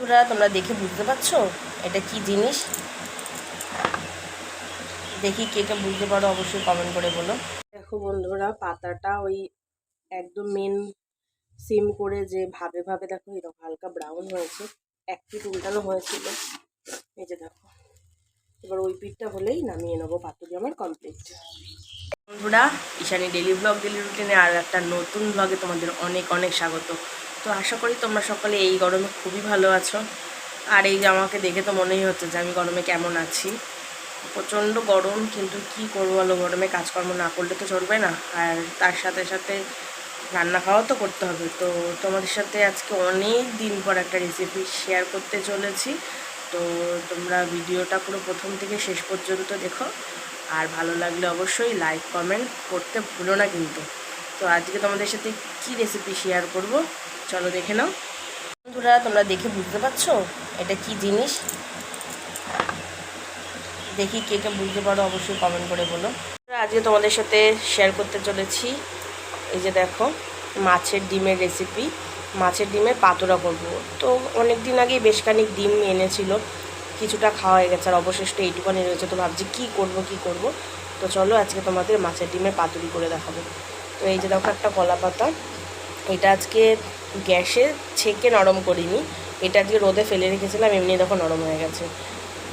বন্ধুরা, তোমরা দেখে বুঝতে পারছ? এটা কি জিনিস? দেখি কে কে বুঝতে পারো, অবশ্যই কমেন্ট করে বলো। দেখো বন্ধুরা, পাতাটা ওই একদম মেন সিম করে যে ভাবে ভাবে দেখো এরকম হালকা ব্রাউন হয়েছে। এক পিঠ উল্টানো হয়েছিল। এই যে দেখো, এবার ওই পিঠটা হলেই নামিয়ে নেব পাতুরি আমার কমপ্লিট বন্ধুরা, ঈশানি ডেলি ব্লগ ডেলি রুটিনে আর একটা নতুন ব্লগে তোমাদের অনেক অনেক স্বাগত। তো আশা করি তোমরা সকলে এই গরমে খুবই ভালো আছো। আর এই যে আমাকে দেখে তো মনেই হচ্ছে যে আমি গরমে কেমন আছি। প্রচণ্ড গরম, কিন্তু কি করব বলো? গরমে কাজকর্ম না করলে তো চলবে না। আর তার সাথে সাথে রান্না খাওয়া তো করতে হবে। তো তোমাদের সাথে আজকে অনেক দিন পর একটা রেসিপি শেয়ার করতে চলেছি। তো তোমরা ভিডিওটা পুরো প্রথম থেকে শেষ পর্যন্ত দেখো। আর ভালো লাগলে অবশ্যই লাইক কমেন্ট করতে ভুলো না কিন্তু। তো আজকে তোমাদের সাথে কি রেসিপি শেয়ার করব? চলো দেখে নাও। বন্ধুরা, তোমরা দেখে বুঝতে পারছ এটা কি জিনিস? দেখি কে কে বুঝতে পারো, অবশ্যই কমেন্ট করে বলো। আজকে তোমাদের সাথে শেয়ার করতে চলেছি। এই যে দেখো, মাছের ডিমের রেসিপি মাছের ডিমের পাতুরা করব। তো অনেক দিন আগেই বেশ খানিক ডিম এনেছিল, কিছুটা খাওয়া হয়ে গেছে, আর অবশিষ্ট এইটুখানি রয়েছে। তো ভাবছি কি করব কি করব? তো চলো আজকে তোমাদের মাছের ডিমের পাতুরি করে দেখাবো। তো এই যে দেখো একটা কলা পাতা এটা আজকে গ্যাসে ছেঁকে নরম করিনি। এটা আজকে রোদে ফেলে রেখেছিলাম, এমনি দেখো নরম হয়ে গেছে।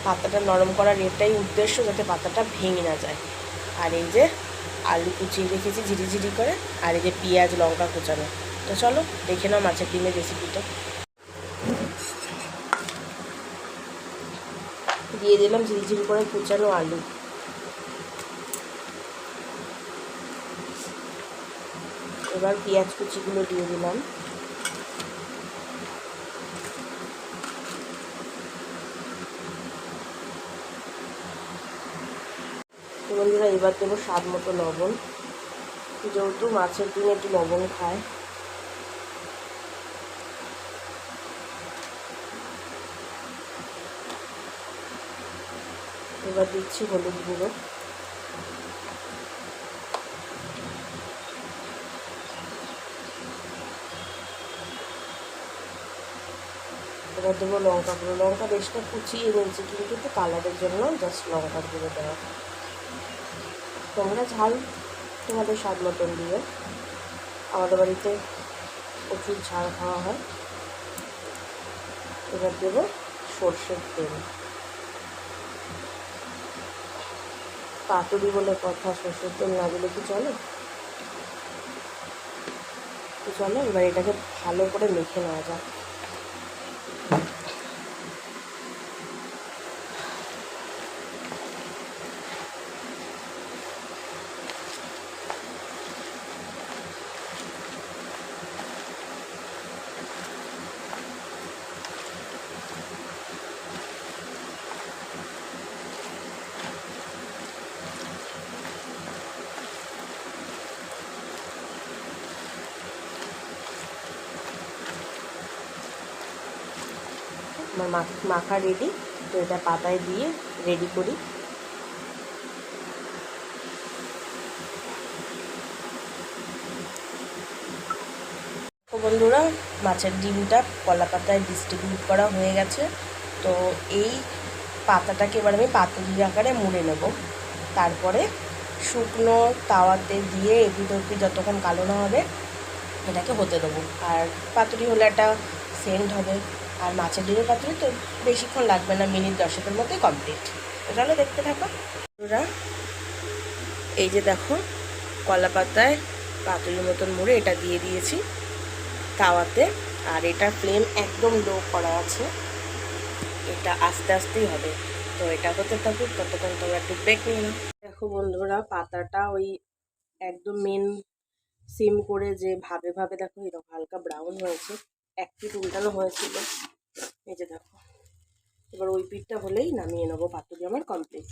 পাতাটা নরম করার এটাই উদ্দেশ্য যাতে পাতাটা ভেঙে না যায়। আর এই যে আলু কুচিয়ে রেখেছি ঝিরিঝিরি করে, আর এই যে পেঁয়াজ, লঙ্কা কুচানো। তো চলো, দেখে নাও মাছের ডিমের রেসিপিটা দিয়ে দিলাম ঝিরিঝিরি করে কুচানো আলু। এবার পেঁয়াজ কুচিগুলো দিয়ে দিলাম। বন্ধুরা, এবার দেবো স্বাদ মতো লবণ। যেহেতু মাছের ডিমে একটু লবণ খায়। এবার দিচ্ছি হলুদ গুঁড়ো। এবার দেবো লঙ্কা গুঁড়ো লঙ্কা বেশটা কুচিয়ে নিয়েছি, কিন্তু একটু কালারের জন্য জাস্ট লঙ্কার গুঁড়ো দেওয়া। তোমরা ঝাল তোমাদের স্বাদ মতন দিও? আমাদের বাড়িতে প্রচুর ঝাল খাওয়া হয়। এবার দেবো সর্ষের তেল। পাতুরি বলে কথা, সর্ষের তেল না দিলে কি চলে? চলো, এবার এটাকে ভালো করে মেখে নেওয়া যাক। আমার মাখা রেডি তো এটা পাতায় দিয়ে রেডি করি। বন্ধুরা, মাছের ডিমটা কলা পাতায় ডিস্ট্রিবিউট করা হয়ে গেছে। তো এই পাতাটাকে এবার আমি পাতুরি আকারে মুড়ে নেব। তারপরে শুকনো তাওয়াতে দিয়ে এপিট ওপিট যতক্ষণ কালো না হবে, এটাকে হতে দেবো। আর পাতুরি হলে একটা সেন্ট হবে। আর মাছের ডিমের পাতুরি তো বেশিক্ষণ লাগবে না, মিনিট দশেকের মধ্যেই কমপ্লিট চলো দেখতে থাকো। ওরা এই যে দেখো, কলা পাতায় পাতুরির মতন মুড়ে এটা দিয়ে দিয়েছি তাওয়াতে। আর এটা ফ্লেম একদম লো করা আছে। এটা আস্তে আস্তেই হবে। তো এটা হতে থাকুক, ততক্ষণ তোমরা একটু ব্রেক নিয়ে নাও। দেখো বন্ধুরা, পাতাটা ওই একদম মেন সিম করে যে ভাবে ভাবে দেখো, এরকম হালকা ব্রাউন হয়েছে। এক পিঠ উল্টানো হয়েছিল। এই যে দেখো। এবার ওই পিঠটা হলেই নামিয়ে নেব পাতুরি আমার কমপ্লিট